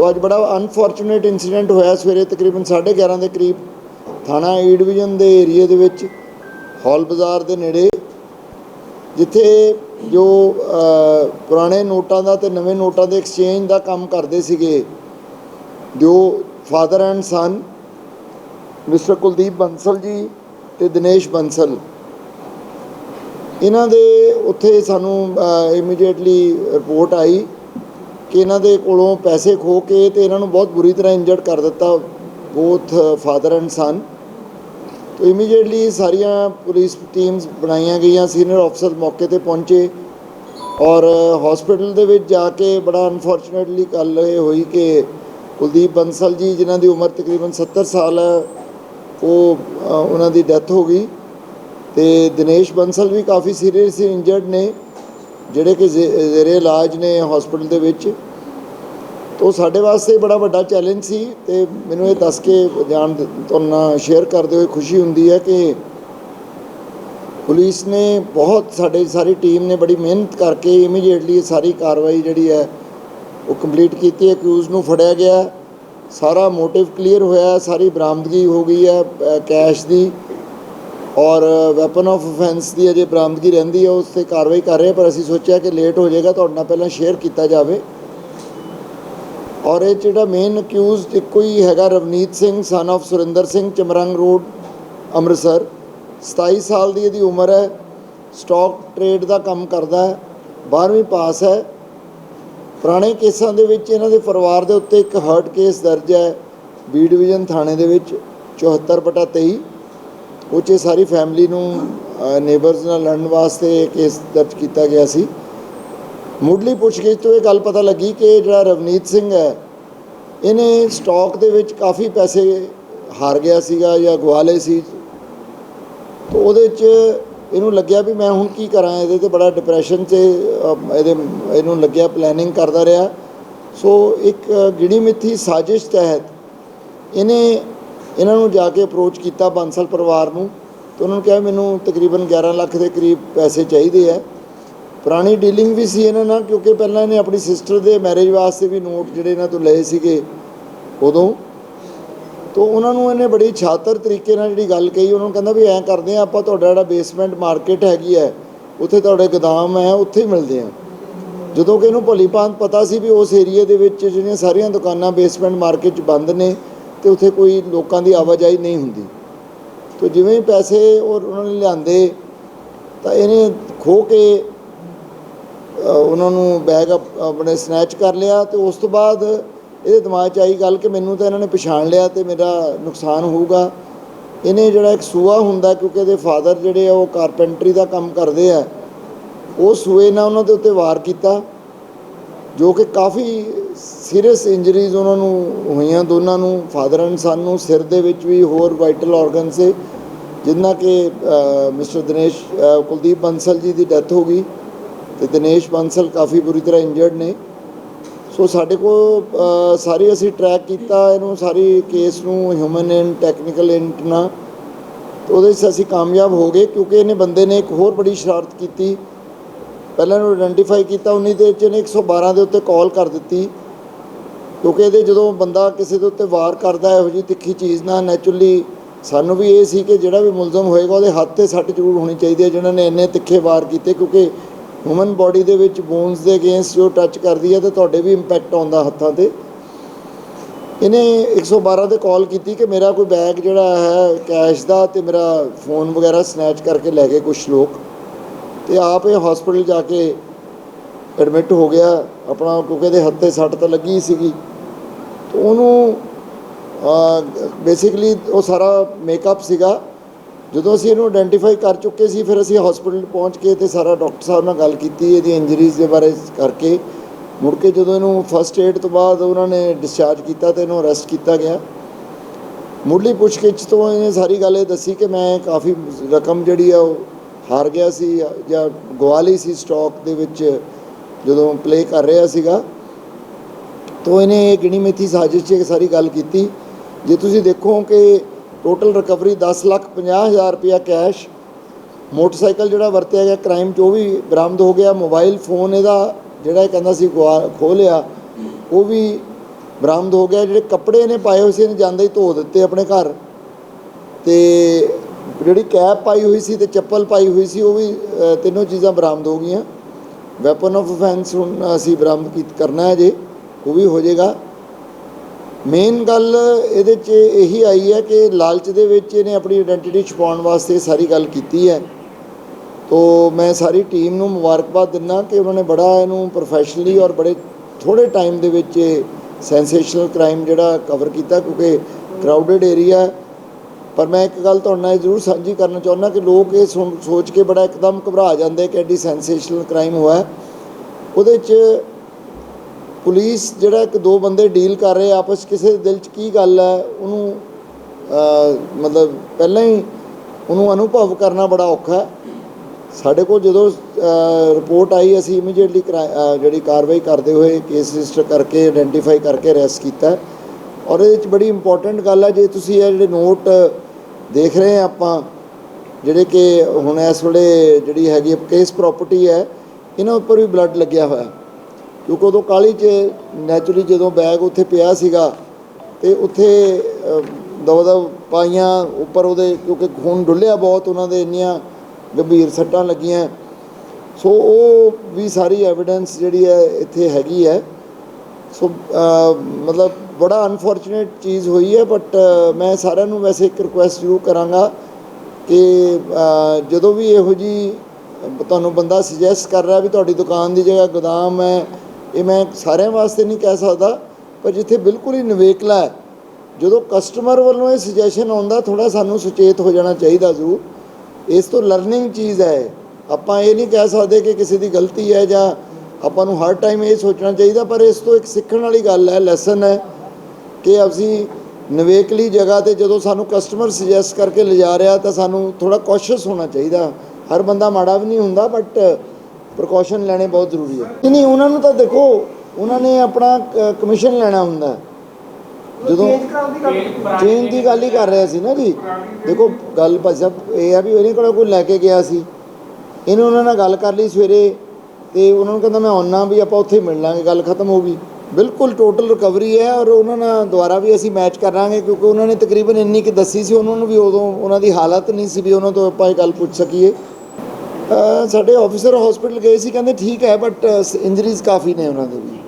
ਤੋ ਅੱਜ ਬੜਾ ਅਨਫੋਰਚੂਨੇਟ ਇਨਸੀਡੈਂਟ ਹੋਇਆ ਸਵੇਰੇ ਤਕਰੀਬਨ 11:30 ਦੇ ਕਰੀਬ ਥਾਣਾ ਈ ਡਿਵੀਜ਼ਨ ਦੇ ਏਰੀਏ ਦੇ ਵਿੱਚ, ਹਾਲ ਬਾਜ਼ਾਰ ਦੇ ਨੇੜੇ, ਜਿੱਥੇ ਜੋ ਪੁਰਾਣੇ ਨੋਟਾਂ ਦਾ ਤੇ ਨਵੇਂ ਨੋਟਾਂ ਦੇ ਐਕਸਚੇਂਜ ਦਾ ਕੰਮ ਕਰਦੇ ਸੀਗੇ, ਜੋ father and son mister Kuldeep Bansal ji ਤੇ ਦਿਨੇਸ਼ ਬੰਸਲ, ਇਹਨਾਂ ਦੇ ਉੱਥੇ ਸਾਨੂੰ ਇਮੀਡੀਏਟਲੀ ਰਿਪੋਰਟ ਆਈ ਕਿ ਇਹਨਾਂ ਦੇ ਕੋਲੋਂ ਪੈਸੇ ਖੋ ਕੇ ਤੇ ਇਹਨਾਂ ਨੂੰ ਬਹੁਤ ਬੁਰੀ ਤਰ੍ਹਾਂ ਇੰਜਰਡ ਕਰ ਦਿੱਤਾ ਬੋਥ ਫਾਦਰ ਐਂਡ ਸਨ ਤੋ ਇਮੀਡੀਏਟਲੀ ਸਾਰੀਆਂ ਪੁਲਿਸ ਟੀਮਸ ਬਣਾਈਆਂ ਗਈਆਂ ਸੀਨੀਅਰ ਅਫਸਰ ਮੌਕੇ ਤੇ ਪਹੁੰਚੇ ਔਰ ਹਸਪੀਟਲ ਦੇ ਵਿੱਚ ਜਾ ਕੇ ਬੜਾ ਅਨਫੋਰਚੂਨੇਟਲੀ ਗੱਲ ਇਹ ਹੋਈ ਕਿ ਕੁਲਦੀਪ ਬੰਸਲ ਜੀ, ਜਿਨ੍ਹਾਂ ਦੀ ਉਮਰ ਤਕਰੀਬਨ 70 ਸਾਲ ਹੈ, ਉਹ ਉਹਨਾਂ ਦੀ ਡੈਥ ਹੋ ਗਈ। ਤੇ ਦਿਨੇਸ਼ ਬੰਸਲ ਵੀ ਕਾਫੀ ਸੀਰੀਅਸਲੀ ਇੰਜਰਡ ਨੇ। ਜਿਹੜੇ ਕਿ ਜ਼ੇ- ਜ਼ੇਰੇ ਇਲਾਜ ਨੇ ਹਸਪੀਟਲ ਦੇ ਵਿੱਚ ਉਹ ਸਾਡੇ ਵਾਸਤੇ ਬੜਾ ਵੱਡਾ ਚੈਲੰਜ ਸੀ ਤੇ ਮੈਨੂੰ ਇਹ ਦੱਸ ਕੇ ਜਾਣ ਤੁਹਾਨੂੰ ਨਾਲ ਸ਼ੇਅਰ ਕਰਦੇ ਹੋਏ ਖੁਸ਼ੀ ਹੁੰਦੀ ਹੈ ਕਿ ਪੁਲਿਸ ਨੇ ਬਹੁਤ ਸਾਡੇ ਸਾਰੀ ਟੀਮ ਨੇ ਬੜੀ ਮਿਹਨਤ ਕਰਕੇ ਇਮੀਡੀਏਟਲੀ ਇਹ ਸਾਰੀ ਕਾਰਵਾਈ ਜਿਹੜੀ ਹੈ, ਉਹ ਕੰਪਲੀਟ ਕੀਤੀ ਹੈ ਅਕਿਊਜ਼ ਨੂੰ ਫੜਿਆ ਗਿਆ। ਸਾਰਾ ਮੋਟਿਵ ਕਲੀਅਰ ਹੋਇਆ, ਸਾਰੀ ਬਰਾਮਦਗੀ ਹੋ ਗਈ ਹੈ ਕੈਸ਼ ਦੀ। ਔਰ ਵੈਪਨ ਆਫ ਅਫੈਂਸ ਦੀ ਅਜੇ ਬਰਾਮਦਗੀ ਰਹਿੰਦੀ ਹੈ ਉਸ ਤੇ ਕਾਰਵਾਈ ਕਰ ਰਹੇ ਹਾਂ, ਪਰ ਅਸੀਂ ਸੋਚਿਆ ਕਿ ਲੇਟ ਹੋ ਜਾਏਗਾ ਤੁਹਾਡੇ ਨਾਲ ਪਹਿਲਾਂ ਸ਼ੇਅਰ ਕੀਤਾ ਜਾਵੇ। ਔਰ ਇਹ ਜਿਹੜਾ ਮੇਨ ਅਕਿਊਜ਼ਡ ਇੱਕੋ ਹੀ ਹੈਗਾ Ravneet Singh son of Surinder Singh Chamrang road Amritsar. 27 ਸਾਲ ਦੀ ਇਹਦੀ ਉਮਰ ਹੈ ਸਟਾਕ ਟ੍ਰੇਡ ਦਾ ਕੰਮ ਕਰਦਾ ਹੈ 12ਵੀਂ ਪਾਸ ਹੈ। ਪੁਰਾਣੇ ਕੇਸਾਂ ਦੇ ਵਿੱਚ ਇਹਨਾਂ ਦੇ ਪਰਿਵਾਰ ਦੇ ਉੱਤੇ ਇੱਕ ਹਰਟ ਕੇਸ ਦਰਜ ਹੈ ਬੀ ਡਿਵੀਜ਼ਨ ਥਾਣੇ ਦੇ ਵਿੱਚ 74 ਬਟਾ 23 ਉਹ 'ਚ ਸਾਰੀ ਫੈਮਿਲੀ ਨੂੰ ਨੇਬਰਸ ਨਾਲ ਲੜਨ ਵਾਸਤੇ ਕੇਸ ਦਰਜ ਕੀਤਾ ਗਿਆ ਸੀ। ਮੁੱਢਲੀ ਪੁੱਛਗਿੱਛ ਤੋਂ ਇਹ ਗੱਲ ਪਤਾ ਲੱਗੀ ਕਿ ਜਿਹੜਾ ਰਵਨੀਤ ਸਿੰਘ ਹੈ, ਇਹਨੇ ਸਟਾਕ ਦੇ ਵਿੱਚ ਕਾਫੀ ਪੈਸੇ ਹਾਰ ਗਿਆ ਸੀਗਾ ਜਾਂ ਗਵਾ ਲਏ ਸੀ। ਤਾਂ ਉਹਦੇ 'ਚ ਇਹਨੂੰ ਲੱਗਿਆ ਵੀ ਮੈਂ ਹੁਣ ਕੀ ਕਰਾਂ, ਇਹਦੇ ਤੇ ਬੜਾ ਡਿਪਰੈਸ਼ਨ 'ਚ ਇਹਦੇ, ਇਹਨੂੰ ਲੱਗਿਆ ਪਲੈਨਿੰਗ ਕਰਦਾ ਰਿਹਾ। ਸੋ ਇੱਕ ਗਿਣੀ ਮਿੱਥੀ ਸਾਜ਼ਿਸ਼ ਤਹਿਤ ਇਹਨੇ ਇਹਨਾਂ ਨੂੰ ਜਾ ਕੇ ਅਪਰੋਚ ਕੀਤਾ ਬਾਂਸਲ ਪਰਿਵਾਰ ਨੂੰ ਤੇ ਉਹਨਾਂ ਨੂੰ ਕਿਹਾ ਮੈਨੂੰ ਤਕਰੀਬਨ 11 ਲੱਖ ਦੇ ਕਰੀਬ ਪੈਸੇ ਚਾਹੀਦੇ ਆ। ਪੁਰਾਣੀ ਡੀਲਿੰਗ ਵੀ ਸੀ ਇਹਨਾਂ ਨਾਲ ਕਿਉਂਕਿ ਪਹਿਲਾਂ ਇਹਨੇ ਆਪਣੀ ਸਿਸਟਰ ਦੇ ਮੈਰਿਜ ਵਾਸਤੇ ਵੀ ਨੋਟ ਜਿਹੜੇ ਇਹਨਾਂ ਤੋਂ ਲਏ ਸੀਗੇ ਉਦੋਂ। ਤੋਂ ਉਹਨਾਂ ਨੂੰ ਇਹਨੇ ਬੜੀ ਛਾਤਰ ਤਰੀਕੇ ਨਾਲ ਜਿਹੜੀ ਗੱਲ ਕਹੀ, ਉਹਨਾਂ ਨੂੰ ਕਹਿੰਦਾ ਵੀ ਐਂ ਕਰਦੇ ਆ ਆਪਾਂ ਤੁਹਾਡਾ ਜਿਹੜਾ ਬੇਸਮੈਂਟ ਮਾਰਕੀਟ ਹੈਗੀ ਹੈ, ਉੱਥੇ ਤੁਹਾਡੇ ਗੋਦਾਮ ਹੈ, ਉੱਥੇ ਹੀ ਮਿਲਦੇ ਆ ਜਦੋਂ ਕਿ ਇਹਨੂੰ ਭਲੀ ਭਾਂਤ ਪਤਾ ਸੀ ਵੀ ਉਸ ਏਰੀਆ ਦੇ ਵਿੱਚ ਜਿਹੜੀਆਂ ਸਾਰੀਆਂ ਦੁਕਾਨਾਂ ਬੇਸਮੈਂਟ ਮਾਰਕੀਟ 'ਚ ਬੰਦ ਨੇ ਤੇ ਉੱਥੇ ਕੋਈ ਲੋਕਾਂ ਦੀ ਆਵਾਜਾਈ ਨਹੀਂ ਹੁੰਦੀ। ਤੋਂ ਜਿਵੇਂ ਹੀ ਪੈਸੇ ਔਰ ਉਹਨਾਂ ਨੇ ਲਿਆਂਦੇ, ਤਾਂ ਇਹਨੇ ਖੋ ਕੇ ਉਹਨਾਂ ਨੂੰ ਬੈਗ ਅਪ- ਆਪਣੇ ਸਨੈਚ ਕਰ ਲਿਆ ਤੇ ਉਸ ਤੋਂ ਬਾਅਦ ਇਹਦੇ ਦਿਮਾਗ 'ਚ ਆਈ ਗੱਲ ਕਿ ਮੈਨੂੰ ਤਾਂ ਇਹਨਾਂ ਨੇ ਪਛਾਣ ਲਿਆ ਤੇ ਮੇਰਾ ਨੁਕਸਾਨ ਹੋਊਗਾ। ਇਹਨੇ ਜਿਹੜਾ ਇੱਕ ਸੂਆ ਹੁੰਦਾ ਕਿਉਂਕਿ ਇਹਦੇ ਫਾਦਰ ਜਿਹੜੇ ਆ, ਉਹ ਕਾਰਪੈਂਟਰੀ ਦਾ ਕੰਮ ਕਰਦੇ ਆ। ਉਹ ਸੂਏ ਨਾਲ ਉਹਨਾਂ ਦੇ ਉੱਤੇ ਵਾਰ ਕੀਤਾ, ਜੋ ਕਿ ਕਾਫੀ ਸੀਰੀਅਸ ਇੰਜਰੀਜ਼ ਉਹਨਾਂ ਨੂੰ ਹੋਈਆਂ ਦੋਨਾਂ ਨੂੰ ਫਾਦਰ ਐਂਡ ਸਨ ਨੂੰ ਸਿਰ ਦੇ ਵਿੱਚ ਵੀ ਹੋਰ ਵਾਈਟਲ ਆਰਗਨ ਸੇ, ਜਿੰਨਾ ਕਿ ਮਿਸਟਰ ਦਿਨੇਸ਼ ਕੁਲਦੀਪ ਬੰਸਲ ਜੀ ਦੀ ਡੈਥ ਹੋ ਗਈ ਤੇ ਦਿਨੇਸ਼ ਬੰਸਲ ਕਾਫੀ ਬੁਰੀ ਤਰ੍ਹਾਂ ਇੰਜਰਡ ਨੇ। ਸੋ ਸਾਡੇ ਕੋਲ ਸਾਰੀ ਅਸੀਂ ਟਰੈਕ ਕੀਤਾ, ਇਹਨੂੰ ਸਾਰੀ ਕੇਸ ਨੂੰ ਹਿਊਮਨ ਐਂਡ ਟੈਕਨੀਕਲ ਐਂਡ ਨਾਲ ਤੇ ਉਹਦੇ 'ਚ ਅਸੀਂ ਕਾਮਯਾਬ ਹੋ ਗਏ, ਕਿਉਂਕਿ ਇਹਨੇ ਬੰਦੇ ਨੇ ਇੱਕ ਹੋਰ ਬੜੀ ਸ਼ਰਾਰਤ ਕੀਤੀ। ਪਹਿਲਾਂ ਇਹਨੂੰ ਆਇਡੈਂਟੀਫਾਈ ਕੀਤਾ, ਉਨੀ ਦੇ ਵਿੱਚ ਇਹਨੇ 112 ਦੇ ਉੱਤੇ ਕਾਲ ਕਰ ਦਿੱਤੀ। ਕਿਉਂਕਿ ਇਹਦੇ ਜਦੋਂ ਬੰਦਾ ਕਿਸੇ ਦੇ ਉੱਤੇ ਵਾਰ ਕਰਦਾ ਇਹੋ ਜੀ ਤਿੱਖੀ ਚੀਜ਼ ਨਾਲ ਨੈਚੁਰਲੀ ਸਾਨੂੰ ਵੀ ਇਹ ਸੀ ਕਿ ਜਿਹੜਾ ਵੀ ਮੁਲਜ਼ਮ ਹੋਏਗਾ, ਉਹਦੇ ਹੱਥ ਤੇ ਸੱਟ ਜ਼ਰੂਰ ਹੋਣੀ ਚਾਹੀਦੀ ਹੈ, ਜਿਨ੍ਹਾਂ ਨੇ ਇੰਨੇ ਤਿੱਖੇ ਵਾਰ ਕੀਤੇ, ਕਿਉਂਕਿ ਹਿਊਮਨ ਬਾਡੀ ਦੇ ਵਿੱਚ ਬੋਨਸ ਦੇ ਅਗੇਂਸਟ ਜੋ ਟੱਚ ਕਰਦੀ ਹੈ, ਤੇ ਤੁਹਾਡੇ ਵੀ ਇੰਪੈਕਟ ਆਉਂਦਾ ਹੱਥਾਂ ਤੇ। ਇਹਨੇ 112 ਤੇ ਕਾਲ ਕੀਤੀ ਕਿ ਮੇਰਾ ਕੋਈ ਬੈਗ ਜਿਹੜਾ ਹੈ ਕੈਸ਼ ਦਾ, ਤੇ ਮੇਰਾ ਫੋਨ ਵਗੈਰਾ ਸਨੈਚ ਕਰਕੇ ਲੈ ਗਏ ਕੁਝ ਲੋਕ। ਤੇ ਆਪ ਇਹ ਹਸਪੀਟਲ ਜਾ ਕੇ ਐਡਮਿਟ ਹੋ ਗਿਆ, ਆਪਣਾ ਕਿਉਂਕਿ ਇਹਦੇ ਹੱਥ ਤੇ ਸੱਟ ਤਾਂ ਲੱਗੀ ਹੀ ਸੀਗੀ। ਤੇ ਉਹਨੂੰ ਬੇਸਿਕਲੀ ਉਹ ਸਾਰਾ ਮੇਕਅਪ ਸੀਗਾ। ਜਦੋਂ ਅਸੀਂ ਇਹਨੂੰ ਆਇਡੈਂਟੀਫਾਈ ਕਰ ਚੁੱਕੇ ਸੀ, ਫਿਰ ਅਸੀਂ ਹਸਪੀਟਲ ਪਹੁੰਚ ਕੇ ਤੇ ਸਾਰਾ ਡਾਕਟਰ ਸਾਹਿਬ ਨਾਲ ਗੱਲ ਕੀਤੀ, ਇਹਦੀ ਇੰਜਰੀਜ਼ ਦੇ ਬਾਰੇ ਕਰਕੇ। ਮੁੜ ਕੇ ਜਦੋਂ ਇਹਨੂੰ ਫਸਟ ਏਡ ਤੋਂ ਬਾਅਦ ਉਹਨਾਂ ਨੇ ਡਿਸਚਾਰਜ ਕੀਤਾ ਤੇ ਇਹਨੂੰ ਅਰੈਸਟ ਕੀਤਾ ਗਿਆ। ਮੁੱਢਲੀ ਪੁੱਛਗਿੱਛ ਤੋਂ ਇਹਨੇ ਸਾਰੀ ਗੱਲ ਇਹ ਦੱਸੀ ਕਿ ਮੈਂ ਕਾਫੀ ਰਕਮ ਜਿਹੜੀ ਆ ਉਹ ਹਾਰ ਗਿਆ ਸੀ, ਜਾਂ- ਜਾਂ ਗਵਾ ਲਈ ਸੀ ਸਟਾਕ ਦੇ ਵਿੱਚ। ਜਦੋਂ ਪਲੇ ਕਰ ਰਿਹਾ ਸੀਗਾ, ਤੋਂ ਇਹਨੇ ਗਿਣੀ ਮਿੱਥੀ ਸਾਜ਼ਿਸ਼ 'ਚ ਸਾਰੀ ਗੱਲ ਕੀਤੀ। ਜੇ ਤੁਸੀਂ ਦੇਖੋ ਕਿ ਟੋਟਲ ਰਿਕਵਰੀ 10 ਲੱਖ 50 ਹਜ਼ਾਰ ਰੁਪਇਆ ਕੈਸ਼ ਮੋਟਰਸਾਈਕਲ ਜਿਹੜਾ ਵਰਤਿਆ ਗਿਆ ਕ੍ਰਾਈਮ 'ਚ ਉਹ ਵੀ ਬਰਾਮਦ ਹੋ ਗਿਆ। ਮੋਬਾਈਲ ਫੋਨ ਇਹਦਾ ਜਿਹੜਾ ਇਹ ਕਹਿੰਦਾ ਸੀ ਗਵਾ ਖੋਹ ਲਿਆ, ਉਹ ਵੀ ਬਰਾਮਦ ਹੋ ਗਿਆ। ਜਿਹੜੇ ਕੱਪੜੇ ਨੇ ਪਾਏ ਹੋਏ ਸੀ, ਇਹਨੇ ਜਾਂਦੇ ਹੀ ਧੋ ਦਿੱਤੇ ਆਪਣੇ ਘਰ। ਤੇ ਜਿਹੜੀ ਕੈਪ ਪਾਈ ਹੋਈ ਸੀ ਤੇ ਚੱਪਲ ਪਾਈ ਹੋਈ ਸੀ, ਉਹ ਵੀ ਤਿੰਨੋਂ ਚੀਜ਼ਾਂ ਬਰਾਮਦ ਹੋ ਗਈਆਂ। ਵੈਪਨ ਆਫ ਅਫੈਂਸ ਹੁਣ ਅਸੀਂ ਬਰਾਮਦ ਕੀਤ ਕਰਨਾ ਹੈ ਜੇ, ਉਹ ਵੀ ਹੋ ਜਾਏਗਾ। ਮੇਨ ਗੱਲ ਇਹਦੇ 'ਚ ਇਹੀ ਆਈ ਹੈ ਕਿ ਲਾਲਚ ਦੇ ਵਿੱਚ ਇਹਨੇ ਆਪਣੀ ਆਇਡੈਂਟੀਟੀ ਛੁਪਾਉਣ ਵਾਸਤੇ ਸਾਰੀ ਗੱਲ ਕੀਤੀ ਹੈ। ਤੋ ਮੈਂ ਸਾਰੀ ਟੀਮ ਨੂੰ ਮੁਬਾਰਕਬਾਦ ਦਿੰਦਾ ਕਿ ਉਹਨਾਂ ਨੇ ਬੜਾ ਇਹਨੂੰ ਪ੍ਰੋਫੈਸ਼ਨਲੀ ਔਰ ਬੜੇ ਥੋੜੇ ਟਾਈਮ ਦੇ ਵਿੱਚ ਸੈਂਸੇਸ਼ਨਲ ਕ੍ਰਾਈਮ ਜਿਹੜਾ ਕਵਰ ਕੀਤਾ ਕਿਉਂਕਿ ਕਰਾਊਡਡ ਏਰੀਆ ਪਰ ਮੈਂ ਇੱਕ ਗੱਲ ਤੁਹਾਡੇ ਨਾਲ ਇਹ ਜ਼ਰੂਰ ਸਾਂਝੀ ਕਰਨਾ ਚਾਹੁੰਦਾ ਕਿ ਲੋਕ ਇਹ ਸੁਣ- ਸੋਚ ਕੇ ਬੜਾ ਇੱਕਦਮ ਘਬਰਾ ਜਾਂਦੇ ਕਿ ਐਡੀ ਸੈਂਸੇਸ਼ਨਲ ਕ੍ਰਾਈਮ ਹੋਇਆ ਉਹਦੇ 'ਚ ਪੁਲਿਸ ਜਿਹੜਾ ਇੱਕ ਦੋ ਬੰਦੇ ਡੀਲ ਕਰ ਰਹੇ ਆਪਸ ਕਿਸੇ ਦੇ ਦਿਲ 'ਚ ਕੀ ਗੱਲ ਹੈ, ਉਹਨੂੰ ਮਤਲਬ ਪਹਿਲਾਂ ਹੀ ਉਹਨੂੰ ਅਨੁਭਵ ਕਰਨਾ ਬੜਾ ਔਖਾ ਹੈ। ਸਾਡੇ ਕੋਲ ਜਦੋਂ ਰਿਪੋਰਟ ਆਈ, ਅਸੀਂ ਇਮੀਡੀਏਟਲੀ ਜਿਹੜੀ ਕਾਰਵਾਈ ਕਰਦੇ ਹੋਏ ਕੇਸ ਰਜਿਸਟਰ ਕਰਕੇ ਆਇਡੈਂਟੀਫਾਈ ਕਰਕੇ ਅਰੈਸਟ ਕੀਤਾ ਔਰ ਇਹਦੇ ਵਿੱਚ ਬੜੀ ਇੰਪੋਰਟੈਂਟ ਗੱਲ ਹੈ ਜੇ ਤੁਸੀਂ ਇਹ ਜਿਹੜੇ ਨੋਟ ਦੇਖ ਰਹੇ ਆ ਆਪਾਂ, ਜਿਹੜੇ ਕਿ ਹੁਣ ਇਸ ਵੇਲੇ ਜਿਹੜੀ ਹੈਗੀ ਕੇਸ ਪ੍ਰਾਪਰਟੀ ਹੈ, ਇਹਨਾਂ ਉੱਪਰ ਵੀ ਬਲੱਡ ਲੱਗਿਆ ਹੋਇਆ। ਕਿਉਂਕਿ ਉਦੋਂ ਕਾਲੀ 'ਚ ਨੈਚੁਰਲੀ ਜਦੋਂ ਬੈਗ ਉੱਥੇ ਪਿਆ ਸੀਗਾ, ਤੇ ਉੱਥੇ ਦਵਾ ਦਵ ਪਾਈਆਂ, ਉੱਪਰ ਉਹਦੇ, ਕਿਉਂਕਿ ਖੂਨ ਡੁੱਲਿਆ ਬਹੁਤ ਉਹਨਾਂ ਦੇ ਇੰਨੀਆਂ ਗੰਭੀਰ ਸੱਟਾਂ ਲੱਗੀਆਂ। ਸੋ ਉਹ ਵੀ ਸਾਰੀ ਐਵੀਡੈਂਸ ਜਿਹੜੀ ਹੈ, ਇੱਥੇ ਹੈਗੀ ਹੈ। ਸੋ ਮਤਲਬ ਬੜਾ ਅਨਫੋਰਚੂਨੇਟ ਚੀਜ਼ ਹੋਈ ਹੈ ਬਟ ਮੈਂ ਸਾਰਿਆਂ ਨੂੰ ਵੈਸੇ ਇੱਕ ਰਿਕੁਐਸਟ ਜ਼ਰੂਰ ਕਰਾਂਗਾ ਕਿ ਜਦੋਂ ਵੀ ਇਹੋ ਜੀ ਤੁਹਾਨੂੰ ਬੰਦਾ ਸੁਜੈਸਟ ਕਰ ਰਿਹਾ ਵੀ ਤੁਹਾਡੀ ਦੁਕਾਨ ਦੀ ਜਗ੍ਹਾ ਗੋਦਾਮ ਹੈ, ਇਹ ਮੈਂ ਸਾਰਿਆਂ ਵਾਸਤੇ ਨਹੀਂ ਕਹਿ ਸਕਦਾ, ਪਰ ਜਿੱਥੇ ਬਿਲਕੁਲ ਹੀ ਨਵੇਕਲਾ ਹੈ, ਜਦੋਂ ਕਸਟਮਰ ਵੱਲੋਂ ਇਹ ਸੁਜੈਸ਼ਨ ਆਉਂਦਾ ਥੋੜਾ ਸਾਨੂੰ ਸੁਚੇਤ ਹੋ ਜਾਣਾ ਚਾਹੀਦਾ ਜ਼ਰੂਰ। ਇਸ ਤੋਂ ਲਰਨਿੰਗ ਚੀਜ਼ ਹੈ, ਆਪਾਂ ਇਹ ਨਹੀਂ ਕਹਿ ਸਕਦੇ ਕਿ ਕਿਸੇ ਦੀ ਗਲਤੀ ਹੈ ਜਾਂ ਆਪਾਂ ਨੂੰ ਹਰ ਟਾਈਮ ਇਹ ਸੋਚਣਾ ਚਾਹੀਦਾ, ਪਰ ਇਸ ਤੋਂ ਇੱਕ ਸਿੱਖਣ ਵਾਲੀ ਗੱਲ ਹੈ ਲੈਸਨ ਹੈ। ਕਿ ਅਸੀਂ ਨਵੇਕਲੀ ਜਗ੍ਹਾ ਤੇ ਜਦੋਂ ਸਾਨੂੰ ਕਸਟਮਰ ਸੁਜੈਸਟ ਕਰਕੇ ਲਿਜਾ ਰਿਹਾ ਤਾਂ ਸਾਨੂੰ ਥੋੜਾ ਕੌਸ਼ੀਅਸ ਹੋਣਾ ਚਾਹੀਦਾ। ਹਰ ਬੰਦਾ ਮਾੜਾ ਵੀ ਨਹੀਂ ਹੁੰਦਾ ਬਟ ਪ੍ਰੀਕਾਸ਼ਨ ਲੈਣੇ ਬਹੁਤ ਜ਼ਰੂਰੀ ਹੈ। ਨਹੀਂ ਨਹੀਂ ਉਹਨਾਂ ਨੂੰ ਤਾਂ ਦੇਖੋ ਉਹਨਾਂ ਨੇ ਆਪਣਾ ਕਮਿਸ਼ਨ ਲੈਣਾ ਹੁੰਦਾ। ਜਦੋਂ ਚੇਂਜ ਦੀ ਗੱਲ ਹੀ ਕਰ ਰਿਹਾ ਸੀ ਨਾ ਜੀ। ਦੇਖੋ ਗੱਲ ਭਾਈ ਸਾਹਿਬ ਇਹ ਆ ਵੀ ਇਹਨੇ ਕੋਲ ਕੋਈ ਲੈ ਕੇ ਗਿਆ ਸੀ। ਇਹਨੇ ਉਹਨਾਂ ਨਾਲ ਗੱਲ ਕਰ ਲਈ ਸਵੇਰੇ ਤੇ ਉਹਨਾਂ ਨੂੰ ਕਹਿੰਦਾ ਮੈਂ ਆਉਣਾ ਵੀ ਆਪਾਂ ਉੱਥੇ ਮਿਲ ਲਾਂਗੇ ਗੱਲ ਖਤਮ ਹੋ ਗਈ। ਬਿਲਕੁਲ ਟੋਟਲ ਰਿਕਵਰੀ ਹੈ ਔਰ ਉਹਨਾਂ ਨਾਲ ਦੁਬਾਰਾ ਵੀ ਅਸੀਂ ਮੈਚ ਕਰਾਂਗੇ ਕਿਉਂਕਿ ਉਹਨਾਂ ਨੇ ਤਕਰੀਬਨ ਇੰਨੀ ਕਿ ਦੱਸੀ ਸੀ ਉਹਨਾਂ ਨੂੰ ਵੀ ਉਦੋਂ ਉਹਨਾਂ ਦੀ ਹਾਲਤ ਨਹੀਂ ਸੀ ਵੀ ਉਹਨਾਂ ਤੋਂ ਆਪਾਂ ਇਹ ਗੱਲ ਪੁੱਛ ਸਕੀਏ। ਸਾਡੇ ਆਫੀਸਰ ਹਸਪੀਟਲ ਗਏ ਸੀ, ਕਹਿੰਦੇ ਠੀਕ ਹੈ ਬਟ ਇੰਜਰੀਜ਼ ਕਾਫੀ ਨੇ ਉਹਨਾਂ ਦੇ ਵੀ।